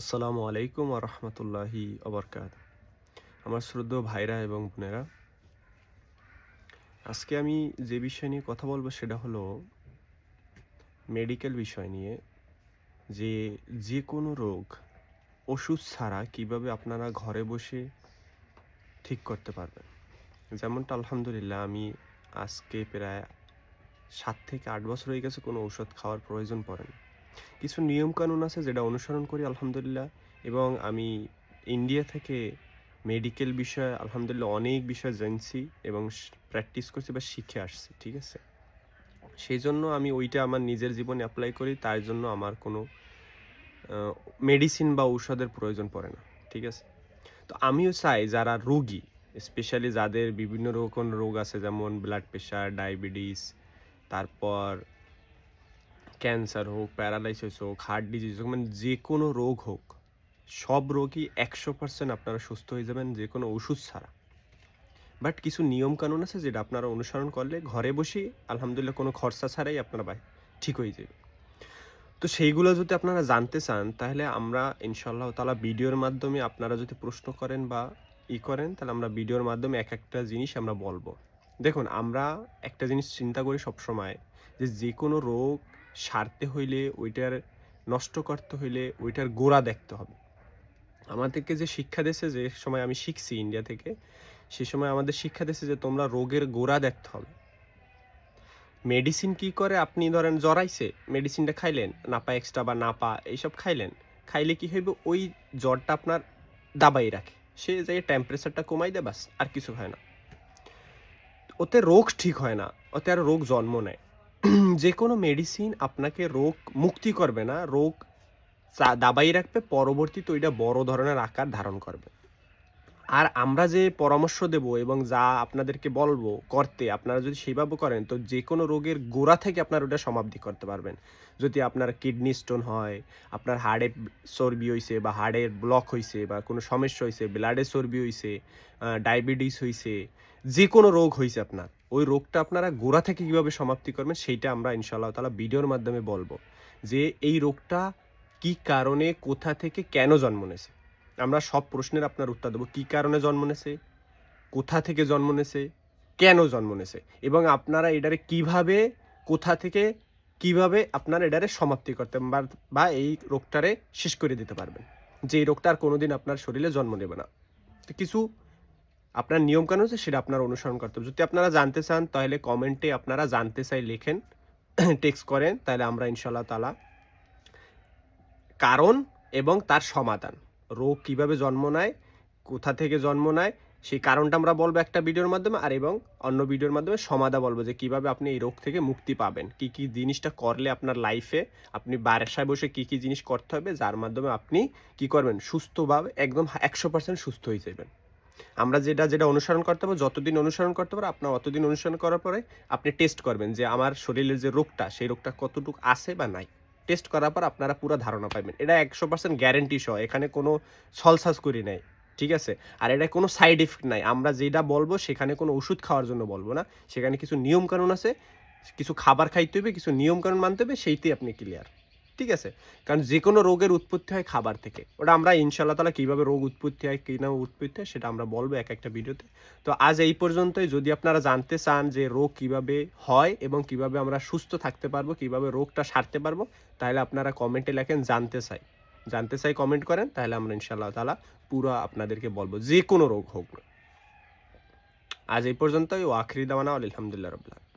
আসসালামু আলাইকুম রহমতুল্লাহি অবরকাত আমার শ্রদ্ধ ভাইরা এবং বোনেরা, আজকে আমি যে বিষয় নিয়ে কথা বলব সেটা হলো মেডিকেল বিষয় নিয়ে, যে যে কোনো রোগ, ওষুধ ছাড়া কীভাবে আপনারা ঘরে বসে ঠিক করতে পারবেন। যেমনটা আলহামদুলিল্লাহ, আমি আজকে প্রায় সাত থেকে আট বছর হয়ে গেছে কোনো ঔষধ খাওয়ার প্রয়োজন পড়ে না কিছু নিয়মকানুন আছে যেটা অনুসরণ করি, আলহামদুলিল্লাহ। এবং আমি ইন্ডিয়া থেকে মেডিকেল বিষয়ে, আলহামদুলিল্লাহ, অনেক বিষয় জানছি এবং প্র্যাকটিস করছি বা শিখে আসছি, ঠিক আছে? সেই জন্য আমি ওইটা আমার নিজের জীবনে অ্যাপ্লাই করি তার জন্য আমার কোনো মেডিসিন বা ঔষধের প্রয়োজন পড়ে না, ঠিক আছে? তো আমিও চাই যারা রোগী স্পেশালি যাদের বিভিন্ন রকম রোগ আছে, যেমন ব্লাড প্রেশার ডায়াবেটিস তারপর ক্যান্সার হোক, প্যারালাইসিস হোক, হার্ট ডিজিজ হোক মানে যে কোনো রোগ হোক, সব রোগই একশো পার্সেন্ট আপনারা সুস্থ হয়ে যাবেন যে কোনো ওষুধ ছাড়া। বাট কিছু নিয়মকানুন আছে যেটা আপনারা অনুসরণ করলে ঘরে বসেই আলহামদুলিল্লাহ কোনো খরচা ছাড়াই আপনারা বাই ঠিক হয়ে যাবে তো সেইগুলো যদি আপনারা জানতে চান, তাহলে আমরা ইনশাল্লাহ তালা ভিডিওর মাধ্যমে আপনারা যদি প্রশ্ন করেন বা ই করেন, তাহলে আমরা ভিডিওর মাধ্যমে এক একটা জিনিস আমরা বলব। দেখুন, আমরা একটা জিনিস চিন্তা করি সবসময় যে যে কোনো রোগ সারতে হইলে ওইটার নষ্ট করতে হইলে ওইটার গোড়া দেখতে হবে। আমাদেরকে যে শিক্ষা দিয়েছে যে সময় আমি শিখছি ইন্ডিয়া থেকে, সে সময় আমাদের শিক্ষা দিয়েছে যে তোমরা রোগের গোড়া দেখতে হবে। মেডিসিন কি করে? আপনি ধরেন জ্বরাইছে মেডিসিনটা খাইলেন, নাপা এক্সট্রা বা নাপা এইসব খাইলেন, খাইলে কি হইবে? ওই জ্বরটা আপনার দাবাই রাখে। সে যে টেম্পারেচারটা কমাই দেয় আর কিছু হয় না। ওতে রোগ ঠিক হয় না, ওতে আর রোগ জন্ম নেয়। যে কোনো মেডিসিন আপনাকে রোগ মুক্তি করবে না, রোগ দাবাই রাখবে, পরবর্তীতে ওইটা বড় ধরনের আকার ধারণ করবে। আর আমরা যে পরামর্শ দেব এবং যা আপনাদেরকে বলব করতে, আপনারা যদি সেইভাবে করেন, তো যে কোনো রোগের গোড়া থেকে আপনার ওটা সমাপ্তি করতে পারবেন। যদি আপনার কিডনি স্টোন হয়, আপনার হার্টের চর্বি হইছে বা হার্টের ব্লক হইছে বা কোনো সমস্যা হয়েছে ব্লাডের চর্বি হইছে ডায়াবেটিস হইছে যে কোনো রোগ হয়েছে আপনার। ওই রোগটা আপনারা গোড়া থেকে কীভাবে সমাপ্তি করবেন সেইটা আমরা ইনশাআল্লাহ তালা ভিডিওর মাধ্যমে বলব। যে এই রোগটা কি কারণে, কোথা থেকে কেন জন্ম নেছে আমরা সব প্রশ্নের আপনার উত্তর দেবো। কি কারণে জন্ম নেছে কোথা থেকে জন্ম নেছে কেন জন্ম নেছে এবং আপনারা এটারে কীভাবে, কোথা থেকে কীভাবে আপনারা এটারে সমাপ্তি করতে বা এই রোগটারে শেষ করে দিতে পারবেন? যে এই রোগটা আর কোনোদিন আপনার শরীরে জন্ম নেবে না। কিছু আপনার নিয়মকানুন আছে, সেটা আপনারা অনুসরণ করতে হবে। যদি আপনারা জানতে চান, তাহলে কমেন্টে আপনারা জানতে চাই, লেখেন, টেক্সট করেন, তাহলে আমরা ইনশাল্লাহ তালা কারণ এবং তার সমাধান। রোগ কীভাবে জন্ম নেয়, কোথা থেকে জন্ম নেয়, সেই কারণটা আমরা বলব একটা ভিডিওর মাধ্যমে, আর এবং অন্য ভিডিওর মাধ্যমে সমাধা বলব যে কীভাবে আপনি এই রোগ থেকে মুক্তি পাবেন। কি কি জিনিসটা করলে আপনার লাইফে আপনি বাসায় বসে কি কি জিনিস করতে হবে, যার মাধ্যমে আপনি কি করবেন, সুস্থভাবে একদম একশো পার্সেন্ট সুস্থ হয়ে যাবেন। আমরা যেটা যেটা অনুসরণ করতে পারব, যতদিন অনুসরণ করতে পারো আপনার অতদিন অনুসরণ করার পরে আপনি টেস্ট করবেন যে আমার শরীরের যে রোগটা, সেই রোগটা কতটুকু আছে বা নাই। টেস্ট করার পর আপনারা পুরো ধারণা পাবেন এটা একশো পার্সেন্ট গ্যারেন্টি সহ, এখানে কোনো সলসাস করি নাই, ঠিক আছে? আর এটা কোনো সাইড এফেক্ট নাই। আমরা যেটা বলব, সেখানে কোনো ওষুধ খাওয়ার জন্য বলব না। সেখানে কিছু নিয়ম কানুন আছে, কিছু খাবার খাইতে হবে কিছু নিয়ম কানুন মানতে হবে সেইতেই আপনি ক্লিয়ার ঠিক আছে? কারণ যে কোনো রোগের উৎপত্তি হয় খাবার থেকে। ওটা আমরা ইনশাল্লাহ তালা কীভাবে রোগ উৎপত্তি হয় কী না উৎপত্তি হয়, সেটা আমরা বলব এক একটা ভিডিওতে। তো আজ এই পর্যন্তই। যদি আপনারা জানতে চান যে রোগ কীভাবে হয় এবং কীভাবে আমরা সুস্থ থাকতে পারব, কীভাবে রোগটা সারতে পারব, তাহলে আপনারা কমেন্টে লেখেন জানতে চাই। জানতে চাই, কমেন্ট করেন, তাহলে আমরা ইনশাল্লাহ তালা পুরো আপনাদেরকে বলব যে কোনো রোগ হোক। আজ এই পর্যন্তই। ও আখরি দাওয়ানা আলহামদুলিল্লাহ রবিল্লা